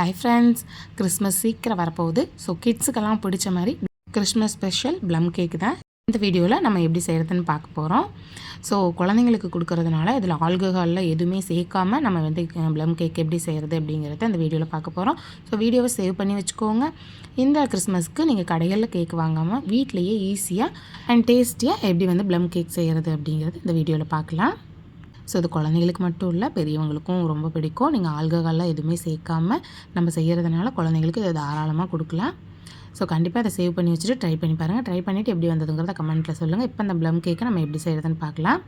Hi friends Christmas சீக்கிரம் வரப்போகுது. So கிட்ஸுக்கெல்லாம் பிடிச்ச மாதிரி கிறிஸ்மஸ் ஸ்பெஷல் ப்ளம் கேக் தான். இந்த வீடியோவில் நம்ம எப்படி செய்கிறதுன்னு பார்க்க போகிறோம் ஸோ குழந்தைங்களுக்கு கொடுக்கறதுனால இதில் ஆல்கஹாலில் எதுவுமே சேர்க்காமல் நம்ம வந்து ப்ளம் கேக் எப்படி செய்கிறது அப்படிங்கிறத அந்த வீடியோவில் பார்க்க போகிறோம் ஸோ வீடியோவை சேவ் பண்ணி வச்சுக்கோங்க. இந்த கிறிஸ்மஸ்க்கு நீங்கள் கடைகளில் கேக் வாங்காமல் வீட்லேயே ஈஸியாக அண்ட் டேஸ்டியாக எப்படி வந்து ப்ளம் கேக் செய்கிறது அப்படிங்கிறது இந்த வீடியோவில் பார்க்கலாம். ஸோ அது குழந்தைங்களுக்கு மட்டும் இல்லை பெரியவங்களுக்கும் ரொம்ப பிடிக்கும். நீங்கள் ஆல்கஹால்லாம் எதுவுமே சேர்க்காமல் நம்ம செய்கிறதுனால குழந்தைங்களுக்கு இதை தாராளமாக கொடுக்கலாம். ஸோ கண்டிப்பாக அதை சேவ் பண்ணி வச்சுட்டு ட்ரை பண்ணி பாருங்கள் ட்ரை பண்ணிவிட்டு எப்படி வந்ததுங்கிறத கமெண்ட்டில் சொல்லுங்கள் இப்போ அந்த ப்ளம் கேக்கை நம்ம எப்படி செய்கிறதுன்னு பார்க்கலாம்.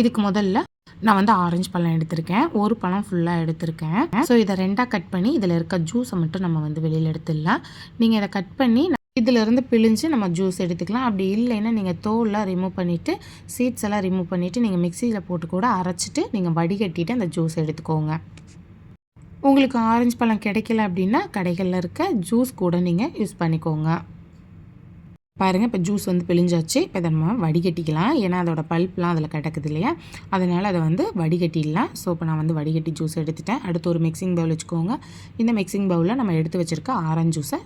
இதுக்கு முதல்ல நான் வந்து ஆரஞ்சு பழம் எடுத்திருக்கேன். ஒரு பழம் ஃபுல்லாக எடுத்திருக்கேன். ஸோ இதை ரெண்டாக கட் பண்ணி இதில் இருக்க ஜூஸை மட்டும் நம்ம வந்து வெளியில் எடுத்துடலாம். நீங்கள் இதை கட் பண்ணி இதிலிருந்து பிழிஞ்சு நம்ம ஜூஸ் எடுத்துக்கலாம். அப்படி இல்லைன்னா நீங்கள் தோல்லாம் ரிமூவ் பண்ணிவிட்டு சீட்ஸ் எல்லாம் ரிமூவ் பண்ணிவிட்டு நீங்கள் மிக்சியில் போட்டு கூட அரைச்சிட்டு நீங்கள் வடிகட்டிட்டு அந்த ஜூஸ் எடுத்துக்கோங்க. உங்களுக்கு ஆரஞ்சு பழம் கிடைக்கல அப்படின்னா கடைகளில் இருக்க ஜூஸ் கூட நீங்கள் யூஸ் பண்ணிக்கோங்க. பாருங்கள் இப்போ ஜூஸ் வந்து பிழிஞ்சாச்சு. இப்போ இதை நம்ம வடிகட்டிக்கலாம். ஏன்னா அதோட பல்ப்லாம் அதில் கிடக்குது இல்லையா? அதனால் அதை வந்து வடிகட்டிடலாம். ஸோ இப்போ நான் வந்து வடிகட்டி ஜூஸ் எடுத்துட்டேன். அடுத்து ஒரு மிக்சிங் பவுல் வச்சுக்கோங்க. இந்த மிக்சிங் பவுலில் நம்ம எடுத்து வச்சுருக்க ஆரஞ்சு ஜூஸை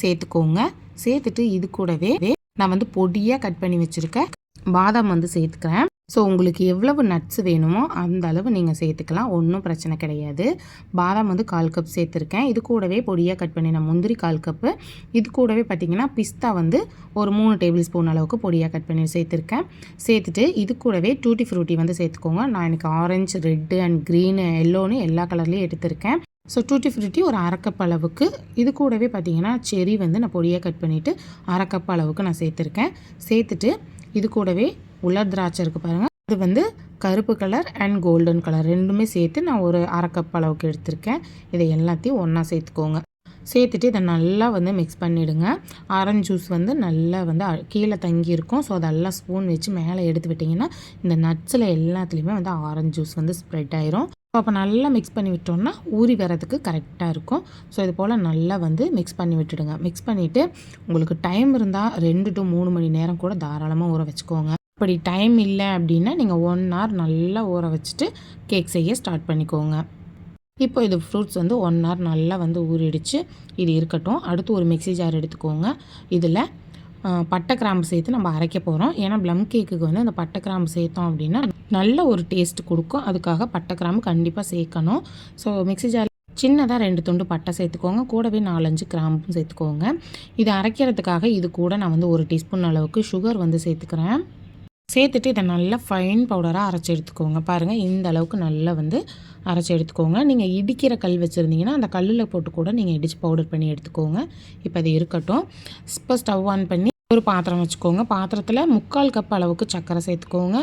சேர்த்துக்கோங்க. சேர்த்துட்டு இது கூடவே நான் வந்து பொடியாக கட் பண்ணி வச்சுருக்கேன் பாதாம் வந்து சேர்த்துக்கிறேன். ஸோ உங்களுக்கு எவ்வளவு நட்ஸ் வேணுமோ அந்த அளவு நீங்கள் சேர்த்துக்கலாம். ஒன்றும் பிரச்சனை கிடையாது. பாதாம் வந்து கால் கப் சேர்த்துருக்கேன். இது கூடவே பொடியாக கட் பண்ணின முந்திரி கால் கப்பு இது கூடவே பார்த்திங்கன்னா பிஸ்தா வந்து ஒரு மூணு டேபிள் ஸ்பூன் அளவுக்கு பொடியாக கட் பண்ணி சேர்த்துருக்கேன். சேர்த்துட்டு இது கூடவே டூட்டி ஃப்ரூட்டி வந்து சேர்த்துக்கோங்க. நான் எனக்கு ஆரஞ்சு ரெட்டு அண்ட் க்ரீனு எல்லோன்னு எல்லா கலர்லேயும் எடுத்திருக்கேன். ஸோ டூட்டி ஃப்ரூட்டி ஒரு அரைக்கப் அளவுக்கு. இது கூடவே பார்த்தீங்கன்னா செரி வந்து நான் பொடியாக கட் பண்ணிவிட்டு அரைக்கப் அளவுக்கு நான் சேர்த்துருக்கேன். சேர்த்துட்டு இது கூடவே உலர் திராட்சை இருக்குது பாருங்கள் அது வந்து கருப்பு கலர் அண்ட் கோல்டன் கலர் ரெண்டுமே சேர்த்து நான் ஒரு அரைக்கப் அளவுக்கு எடுத்திருக்கேன். இதை எல்லாத்தையும் ஒன்றா சேர்த்துக்கோங்க. சேர்த்துட்டு இதை நல்லா வந்து மிக்ஸ் பண்ணிவிடுங்க ஆரஞ்சு ஜூஸ் வந்து நல்லா வந்து கீழே தங்கி இருக்கும். ஸோ அதெல்லாம் ஸ்பூன் வச்சு மேலே எடுத்து விட்டிங்கன்னா இந்த நட்ஸில் எல்லாத்துலேயுமே வந்து ஆரஞ்சு ஜூஸ் வந்து ஸ்ப்ரெட் ஆயிரும். அப்போ நல்லா மிக்ஸ் பண்ணி விட்டோம்னா ஊறி வரதுக்கு கரெக்டாக இருக்கும். ஸோ இது போல் நல்லா வந்து மிக்ஸ் பண்ணி விட்டுடுங்க. மிக்ஸ் பண்ணிவிட்டு உங்களுக்கு டைம் இருந்தால் ரெண்டு டு மூணு மணி நேரம் கூட தாராளமாக ஊற வச்சுக்கோங்க. அப்படி டைம் இல்லை அப்படின்னா நீங்கள் ஒன் ஹவர் நல்லா ஊற வச்சுட்டு கேக் செய்ய ஸ்டார்ட் பண்ணிக்கோங்க. இப்போ இது ஃப்ரூட்ஸ் வந்து ஒன் ஹவர் நல்லா வந்து ஊறிடுச்சு. இது இருக்கட்டும். அடுத்து ஒரு மிக்சி ஜார் எடுத்துக்கோங்க. இதில் பட்டை கிராம்பு சேர்த்து நம்ம அரைக்க போகிறோம் ஏன்னா ப்ளம் கேக்குக்கு வந்து அந்த பட்டை கிராம்பு சேர்த்தோம் அப்படின்னா நல்ல ஒரு டேஸ்ட் கொடுக்கும். அதுக்காக பட்டை கிராம்பு கண்டிப்பாக சேர்க்கணும் ஸோ மிக்சி ஜார் சின்னதாக ரெண்டு துண்டு பட்டை சேர்த்துக்கோங்க. கூடவே நாலஞ்சு கிராம்பும் சேர்த்துக்கோங்க. இதை அரைக்கிறதுக்காக இது கூட நான் வந்து ஒரு டீஸ்பூன் அளவுக்கு சுகர் வந்து சேர்த்துக்கிறேன். சேர்த்துட்டு இதை நல்லா ஃபைன் பவுடராக அரைச்சி எடுத்துக்கோங்க. பாருங்கள் இந்த அளவுக்கு நல்லா வந்து அரைச்சி எடுத்துக்கோங்க. நீங்கள் இடிக்கிற கல் வச்சுருந்தீங்கன்னா அந்த கல்லில் போட்டு கூட நீங்கள் இடித்து பவுடர் பண்ணி எடுத்துக்கோங்க. இப்போ அது இருக்கட்டும். இப்போ ஸ்டவ் ஆன் பண்ணி ஒரு பாத்திரம் வச்சுக்கோங்க. பாத்திரத்தில் முக்கால் கப் அளவுக்கு சர்க்கரை சேர்த்துக்கோங்க.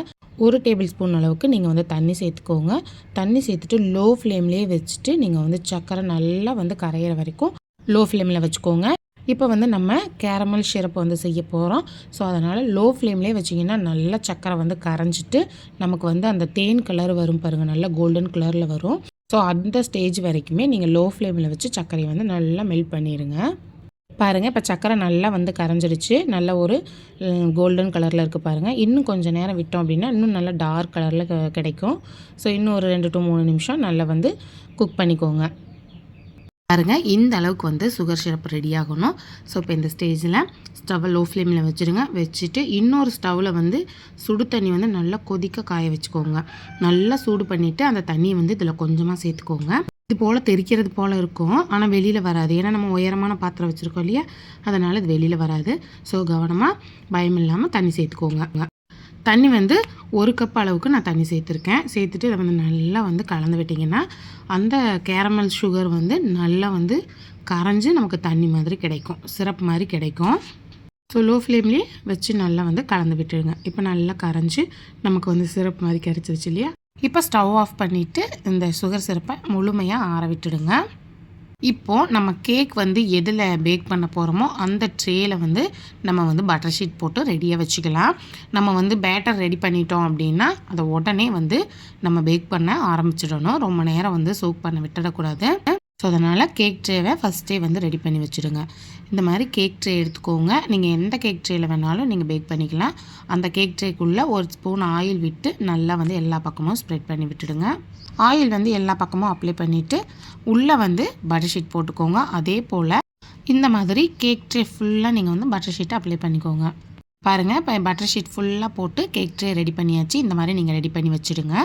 ஒரு டேபிள் ஸ்பூன் அளவுக்கு நீங்கள் வந்து தண்ணி சேர்த்துக்கோங்க. தண்ணி சேர்த்துட்டு லோ ஃப்ளேம்லேயே வச்சுட்டு நீங்கள் வந்து சர்க்கரை நல்லா வந்து கரையிற வரைக்கும் லோ ஃப்ளேமில் வச்சுக்கோங்க. இப்போ வந்து நம்ம கேரமல் ஷிரப் வந்து செய்ய போகிறோம் ஸோ அதனால் லோ ஃப்ளேம்லேயே வச்சிங்கன்னா நல்லா சக்கரை வந்து கரைஞ்சிட்டு நமக்கு வந்து அந்த தேன் கலர் வரும் பாருங்கள் நல்லா கோல்டன் கலரில் வரும். ஸோ அந்த ஸ்டேஜ் வரைக்குமே நீங்கள் லோ ஃப்ளேமில் வச்சு சர்க்கரையை வந்து நல்லா மெல்ட் பண்ணிடுங்க பாருங்கள் இப்போ சக்கரை நல்லா வந்து கரைஞ்சிடுச்சு. நல்ல ஒரு கோல்டன் கலரில் இருக்குது பாருங்கள் இன்னும் கொஞ்சம் நேரம் விட்டோம் அப்படின்னா இன்னும் நல்லா டார்க் கலரில் கிடைக்கும். ஸோ இன்னும் ஒரு ரெண்டு டு மூணு நிமிஷம் நல்லா வந்து குக் பண்ணிக்கோங்க. பாருங்கள் இந்த அளவுக்கு வந்து சுகர் சிரப் ரெடி ஆகணும். ஸோ இப்போ இந்த ஸ்டேஜில் ஸ்டவ்வை லோ ஃப்ளேமில் வச்சுருங்க. வச்சுட்டு இன்னொரு ஸ்டவ்வில் வந்து சுடு தண்ணி வந்து நல்லா கொதிக்க காய வச்சுக்கோங்க. நல்லா சூடு பண்ணிவிட்டு அந்த தண்ணியை வந்து இதில் கொஞ்சமாக சேர்த்துக்கோங்க. இது போல் தெரிக்கிறது போல் இருக்கும். ஆனால் வெளியில் வராது. ஏன்னா நம்ம உயரமான பாத்திரம் வச்சுருக்கோம் இல்லையா? அதனால் இது வெளியில் வராது. ஸோ கவனமாக பயம் இல்லாமல் தண்ணி சேர்த்துக்கோங்க. தண்ணி வந்து ஒரு கப் அளவுக்கு நான் தண்ணி சேர்த்துருக்கேன். சேர்த்துட்டு இதை வந்து நல்லா வந்து கலந்து விட்டிங்கன்னா அந்த கேரமல் சுகர் வந்து நல்லா வந்து கரைஞ்சி நமக்கு தண்ணி மாதிரி கிடைக்கும். சிரப் மாதிரி கிடைக்கும். ஸோ லோ ஃப்ளேம்லேயே வச்சு நல்லா வந்து கலந்து விட்டுடுங்க. இப்போ நல்லா கரைஞ்சி நமக்கு வந்து சிரப் மாதிரி கிடச்சிருச்சு இல்லையா? இப்போ ஸ்டவ் ஆஃப் பண்ணிவிட்டு இந்த சுகர் சிரப்பை முழுமையாக ஆற விட்டுடுங்க. இப்போது நம்ம கேக் வந்து எதில் பேக் பண்ண போகிறோமோ அந்த ட்ரேயில் வந்து நம்ம வந்து பட்டர் ஷீட் போட்டு ரெடியாக வச்சுக்கலாம். நம்ம வந்து பேட்டர் ரெடி பண்ணிட்டோம் அப்படின்னா அதை உடனே வந்து நம்ம பேக் பண்ண ஆரம்பிச்சிடணும். ரொம்ப நேரம் வந்து சோக் பண்ண விட்டுடக்கூடாது. ஸோ அதனால் கேக் ட்ரேவை ஃபஸ்ட்டே வந்து ரெடி பண்ணி வச்சுடுங்க. இந்த மாதிரி கேக் ட்ரே எடுத்துக்கோங்க. நீங்கள் எந்த கேக் ட்ரேயில் வேணாலும் நீங்கள் பேக் பண்ணிக்கலாம். அந்த கேக் ட்ரேக்குள்ளே ஒரு ஸ்பூன் ஆயில் விட்டு நல்லா வந்து எல்லா பக்கமும் ஸ்ப்ரெட் பண்ணி விட்டுடுங்க. ஆயில் வந்து எல்லா பக்கமும் அப்ளை பண்ணிவிட்டு உள்ளே வந்து பட்டர் ஷீட் போட்டுக்கோங்க. அதே போல் இந்த மாதிரி கேக் ட்ரே ஃபுல்லாக நீங்கள் வந்து பட்டர் ஷீட்டை அப்ளை பண்ணிக்கோங்க. பாருங்கள் இப்போ பட்டர் ஷீட் ஃபுல்லாக போட்டு கேக் ட்ரே ரெடி பண்ணியாச்சு. இந்த மாதிரி நீங்கள் ரெடி பண்ணி வச்சுடுங்க.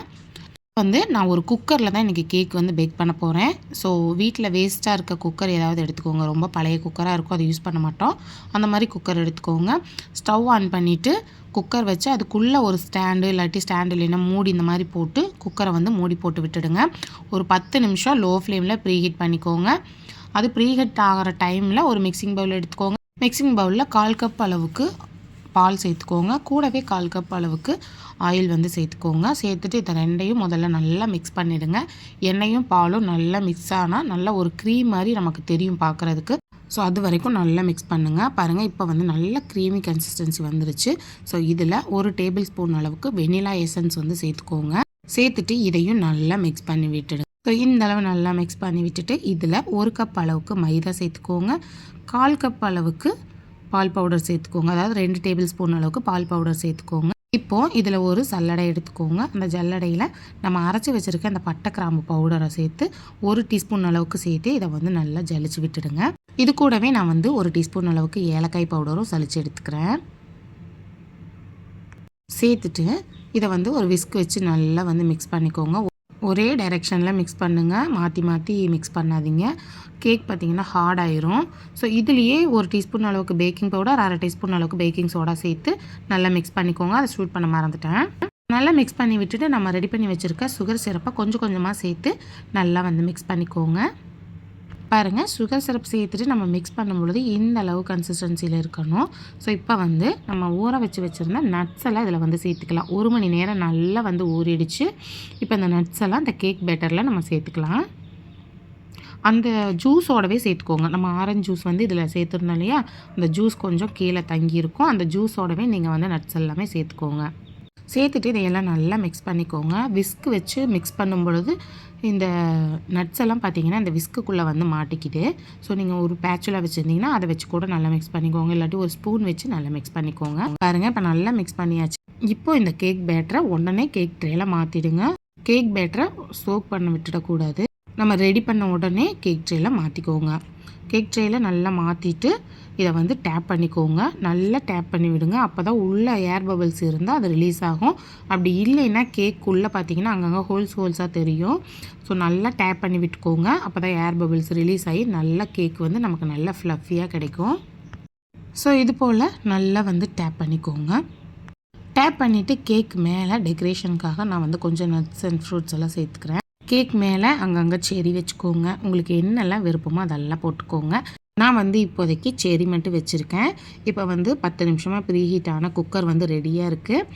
வந்து நான் ஒரு குக்கரில் தான் இன்றைக்கி கேக் வந்து பேக் பண்ண போகிறேன் ஸோ வீட்டில் வேஸ்ட்டாக இருக்க குக்கர் ஏதாவது எடுத்துக்கோங்க. ரொம்ப பழைய குக்கராக இருக்கும் அதை யூஸ் பண்ண மாட்டோம். அந்த மாதிரி குக்கர் எடுத்துக்கோங்க. ஸ்டவ் ஆன் பண்ணிவிட்டு குக்கர் வச்சு அதுக்குள்ளே ஒரு ஸ்டாண்டு இல்லாட்டி ஸ்டாண்டு இல்லைன்னா மூடி இந்த மாதிரி போட்டு குக்கரை வந்து மூடி போட்டு விட்டுடுங்க. ஒரு பத்து நிமிஷம் லோ ஃப்ளேமில் ப்ரீஹீட் பண்ணிக்கோங்க. அது ப்ரீஹீட் ஆகிற டைமில் ஒரு மிக்சிங் பவுல் எடுத்துக்கோங்க. மிக்சிங் பவுலில் கால் கப் அளவுக்கு பால் சேர்த்துக்கோங்க. கூடவே கால் கப் அளவுக்கு ஆயில் வந்து சேர்த்துக்கோங்க. சேர்த்துட்டு இதை ரெண்டையும் முதல்ல நல்லா மிக்ஸ் பண்ணிவிடுங்க எண்ணெயும் பாலும் நல்லா மிக்ஸ் ஆனால் நல்லா ஒரு க்ரீம் மாதிரி நமக்கு தெரியும் பார்க்குறதுக்கு ஸோ அது வரைக்கும் நல்லா மிக்ஸ் பண்ணுங்கள் பாருங்கள் இப்போ வந்து நல்ல க்ரீமி கன்சிஸ்டன்சி வந்துருச்சு. ஸோ இதில் ஒரு டேபிள் ஸ்பூன் அளவுக்கு வெனிலா எசன்ஸ் வந்து சேர்த்துக்கோங்க. சேர்த்துட்டு இதையும் நல்லா மிக்ஸ் பண்ணி விட்டுடுங்க. ஸோ இந்த அளவு நல்லா மிக்ஸ் பண்ணி விட்டுட்டு இதில் ஒரு கப் அளவுக்கு மைதா சேர்த்துக்கோங்க. கால் கப் அளவுக்கு பால் பவுடர் சேர்த்துக்கோங்க. அதாவது ரெண்டு டேபிள் ஸ்பூன் அளவுக்கு பால் பவுடர் சேர்த்துக்கோங்க. இப்போது இதில் ஒரு சல்லடை எடுத்துக்கோங்க. அந்த ஜல்லடையில் நம்ம அரைச்சி வச்சுருக்க அந்த பட்டை கிராம்பு பவுடரை சேர்த்து ஒரு டீஸ்பூன் அளவுக்கு சேர்த்து இதை வந்து நல்லா ஜலிச்சு விட்டுடுங்க. இது கூடவே நான் வந்து ஒரு டீஸ்பூன் அளவுக்கு ஏலக்காய் பவுடரும் சலிச்சு எடுத்துக்கிறேன். சேர்த்துட்டு இதை வந்து ஒரு விஸ்க் வச்சு நல்லா வந்து மிக்ஸ் பண்ணிக்கோங்க. ஒரே டைரெக்ஷனில் மிக்ஸ் பண்ணுங்கள் மாற்றி மாற்றி மிக்ஸ் பண்ணாதீங்க. கேக் பார்த்திங்கன்னா ஹார்ட் ஆயிரும். ஸோ இதுலேயே ஒரு டீஸ்பூன் அளவுக்கு பேக்கிங் பவுடர் அரை டீஸ்பூன் அளவுக்கு பேக்கிங் சோடா சேர்த்து நல்லா மிக்ஸ் பண்ணிக்கோங்க. அதை ஷூட் பண்ண மறந்துட்டேன். நல்லா மிக்ஸ் பண்ணி விட்டுட்டு நம்ம ரெடி பண்ணி வச்சுருக்க சுகர் சிரப்பை கொஞ்சம் கொஞ்சமாக சேர்த்து நல்லா வந்து மிக்ஸ் பண்ணிக்கோங்க. பாருங்கள் சுகர் சிரப் சேர்த்துட்டு நம்ம மிக்ஸ் பண்ணும்பொழுது இந்த அளவு கன்சிஸ்டன்சியில் இருக்கணும். ஸோ இப்போ வந்து நம்ம ஊற வச்சு வச்சுருந்த நட்ஸ் எல்லாம் இதில் வந்து சேர்த்துக்கலாம். ஒரு மணி நேரம் நல்லா வந்து ஊறிடுச்சு. இப்போ இந்த நட்ஸ் எல்லாம் இந்த கேக் பேட்டரில் நம்ம சேர்த்துக்கலாம். அந்த ஜூஸோடவே சேர்த்துக்கோங்க. நம்ம ஆரஞ்சு ஜூஸ் வந்து இதில் சேர்த்துருந்தோம் இல்லையா? அந்த ஜூஸ் கொஞ்சம் கீழே தங்கியிருக்கும் அந்த ஜூஸோடவே நீங்கள் வந்து நட்ஸ் எல்லாமே சேர்த்துக்கோங்க. சேர்த்துட்டு இதையெல்லாம் நல்லா மிக்ஸ் பண்ணிக்கோங்க. விஸ்க் வச்சு மிக்ஸ் பண்ணும் பொழுது இந்த நட்ஸ் எல்லாம் பார்த்தீங்கன்னா இந்த விஸ்க்குள்ளே வந்து மாட்டிக்கிது. ஸோ நீங்கள் ஒரு பேச்சுலாக வச்சுருந்தீங்கன்னா அதை வச்சு கூட நல்லா மிக்ஸ் பண்ணிக்கோங்க. இல்லாட்டி ஒரு ஸ்பூன் வச்சு நல்லா மிக்ஸ் பண்ணிக்கோங்க. பாருங்கள் இப்போ நல்லா மிக்ஸ் பண்ணியாச்சு. இப்போ இந்த கேக் பேட்டரை உடனே கேக் ட்ரேயில் மாற்றிடுங்க கேக் பேட்டரை சோக் பண்ண விட்டுடக்கூடாது. நம்ம ரெடி பண்ண உடனே கேக் ட்ரேயில் மாற்றிக்கோங்க கேக் ட்ரேயில் நல்லா மாற்றிட்டு இதை வந்து டேப் பண்ணிக்கோங்க. நல்லா டேப் பண்ணி விடுங்க. அப்போ தான் உள்ளே ஏர் பபிள்ஸ் இருந்தால் அது ரிலீஸ் ஆகும். அப்படி இல்லைன்னா கேக்குள்ளே பார்த்தீங்கன்னா அங்கங்கே ஹோல்ஸ் ஹோல்ஸாக தெரியும். ஸோ நல்லா டேப் பண்ணி விட்டுக்கோங்க. அப்போ தான் ஏர் பபிள்ஸ் ரிலீஸ் ஆகி நல்லா கேக் வந்து நமக்கு நல்லா ஃப்ளஃபியாக கிடைக்கும். ஸோ இது போல் நல்லா வந்து டேப் பண்ணிக்கோங்க. டேப் பண்ணிவிட்டு கேக் மேலே டெக்கரேஷனுக்காக நான் வந்து கொஞ்சம் நட்ஸ் அண்ட் ஃப்ரூட்ஸ் எல்லாம் சேர்த்துக்கிறேன். கேக் மேலே அங்கங்கே செரி வச்சுக்கோங்க. உங்களுக்கு என்னெல்லாம் விருப்பமோ அதெல்லாம் போட்டுக்கோங்க. நான் வந்து இப்போதைக்கு செரி மட்டும் வச்சுருக்கேன். இப்போ வந்து பத்து நிமிஷமாக ப்ரீ ஹீட் ஆன குக்கர் வந்து ரெடியாக இருக்குது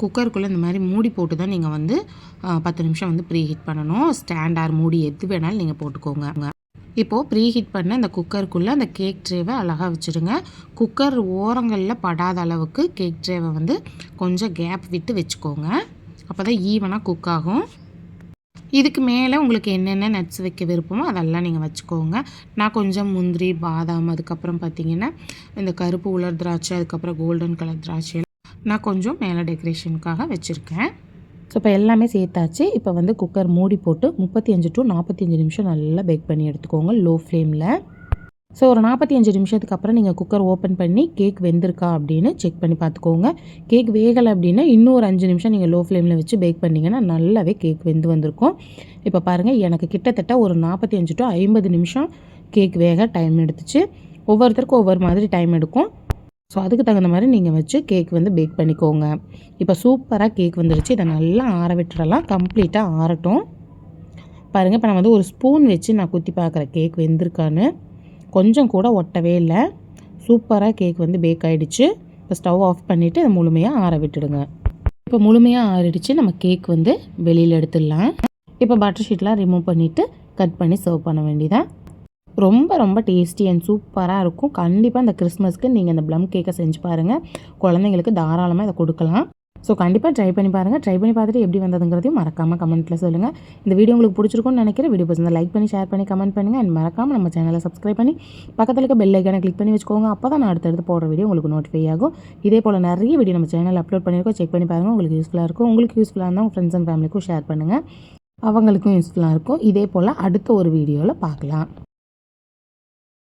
குக்கருக்குள்ளே இந்த மாதிரி மூடி போட்டு தான் நீங்கள் வந்து பத்து நிமிஷம் வந்து ப்ரீ ஹீட் பண்ணணும் ஸ்டாண்டார் மூடி எது வேணாலும் நீங்கள் போட்டுக்கோங்க. இப்போது ப்ரீ ஹீட் பண்ண அந்த குக்கருக்குள்ளே அந்த கேக் ட்ரேவை அழகாக வச்சுருங்க குக்கர் ஓரங்களில் படாத அளவுக்கு கேக் ட்ரேவை வந்து கொஞ்சம் கேப் விட்டு வச்சுக்கோங்க. அப்போ தான் ஈவனாக குக் ஆகும். இதுக்கு மேலே உங்களுக்கு என்னென்ன நட்ஸ் வைக்க விருப்பமோ அதெல்லாம் நீங்கள் வச்சுக்கோங்க. நான் கொஞ்சம் முந்திரி பாதாம் அதுக்கப்புறம் பார்த்தீங்கன்னா இந்த கருப்பு உலர் திராட்சை அதுக்கப்புறம் கோல்டன் கலர் திராட்சை நான் கொஞ்சம் மேலே டெக்கரேஷனுக்காக வச்சுருக்கேன். ஸோ இப்போ எல்லாமே சேர்த்தாச்சு. இப்போ வந்து குக்கர் மூடி போட்டு முப்பத்தி அஞ்சு டு நாற்பத்தி அஞ்சு நிமிஷம் நல்லா பேக் பண்ணி எடுத்துக்கோங்க லோ. ஃப்ளேமில் ஸோ ஒரு நாற்பத்தி அஞ்சு நிமிஷத்துக்கு அப்புறம் நீங்கள் குக்கர் ஓப்பன் பண்ணி கேக் வெந்திருக்கா அப்படின்னு செக் பண்ணி பார்த்துக்கோங்க. கேக் வேகலை அப்படின்னா இன்னும் ஒரு அஞ்சு நிமிஷம் நீங்கள் லோ ஃப்ளேமில் வச்சு பேக் பண்ணிங்கன்னா நல்லாவே கேக் வெந்து வந்திருக்கும். இப்போ பாருங்கள் எனக்கு கிட்டத்தட்ட ஒரு நாற்பத்தி அஞ்சு டு ஐம்பது நிமிஷம் கேக் வேக டைம் எடுத்துச்சு. ஒவ்வொருத்தருக்கும் ஒவ்வொரு மாதிரி டைம் எடுக்கும். ஸோ அதுக்கு தகுந்த மாதிரி நீங்கள் வச்சு கேக் வந்து பேக் பண்ணிக்கோங்க. இப்போ சூப்பராக கேக் வந்துடுச்சு இதை நல்லா ஆற விட்டுறலாம். கம்ப்ளீட்டாக ஆறட்டும். பாருங்கள் இப்போ நான் வந்து ஒரு ஸ்பூன் வச்சு நான் குத்தி பார்க்குறேன் கேக் வெந்திருக்கான்னு. கொஞ்சம் கூட ஒட்டவே இல்லை. சூப்பராக கேக் வந்து பேக் ஆகிடுச்சு இப்போ ஸ்டவ் ஆஃப் பண்ணிவிட்டு அதை முழுமையாக ஆற விட்டுடுங்க. இப்போ முழுமையாக ஆறிடுச்சு. நம்ம கேக் வந்து வெளியில் எடுத்துடலாம். இப்போ பட்டர் ஷீட்லாம் ரிமூவ் பண்ணிவிட்டு கட் பண்ணி சர்வ் பண்ண வேண்டியதான் ரொம்ப ரொம்ப டேஸ்டி அண்ட் சூப்பராக இருக்கும். கண்டிப்பாக இந்த கிறிஸ்மஸ்க்கு நீங்கள் இந்த ப்ளம் கேக்கை செஞ்சு பாருங்கள் குழந்தைங்களுக்கு தாராளமாக இதை கொடுக்கலாம். ஸோ கண்டிப்பாக ட்ரை பண்ணி பாருங்கள் ட்ரை பண்ணி பார்த்துட்டு எப்படி வந்ததுங்கிறதையும் மறக்காமல் கமெண்ட்டில் சொல்லுங்கள் இந்த வீடியோ உங்களுக்கு பிடிச்சிருக்கும்னு நினைக்கிறேன். வீடியோ பிடிச்சிருந்தா லைக் பண்ணி ஷேர் பண்ணி கமெண்ட் பண்ணுங்கள் அண்ட் மறக்காமல் நம்ம சேனலை சப்ஸ்கிரைப் பண்ணி பக்கத்தில் இருக்க பெல் ஐக்கானை கிளிக் பண்ணி வச்சுக்கோங்க. அப்போ தான் நான் அடுத்தடுத்து போடுற வீடியோ உங்களுக்கு நோட்டிஃபை ஆகும். இதே போல் நிறைய வீடியோ நம்ம சேனலில் அப்லோட் பண்ணியிருக்கோம். செக் பண்ணி பாருங்கள் உங்களுக்கு யூஸ்ஃபுல்லாக இருக்கும். உங்களுக்கு யூஸ்ஃபுல்லாக இருந்தால் உங்கள் ஃப்ரெண்ட்ஸ் அண்ட் ஃபேமிலிக்கும் ஷேர் பண்ணுங்கள் அவங்களுக்கும் யூஸ்ஃபுல்லாக இருக்கும். இதே போல் அடுத்த ஒரு வீடியோவில் பார்க்கலாம்.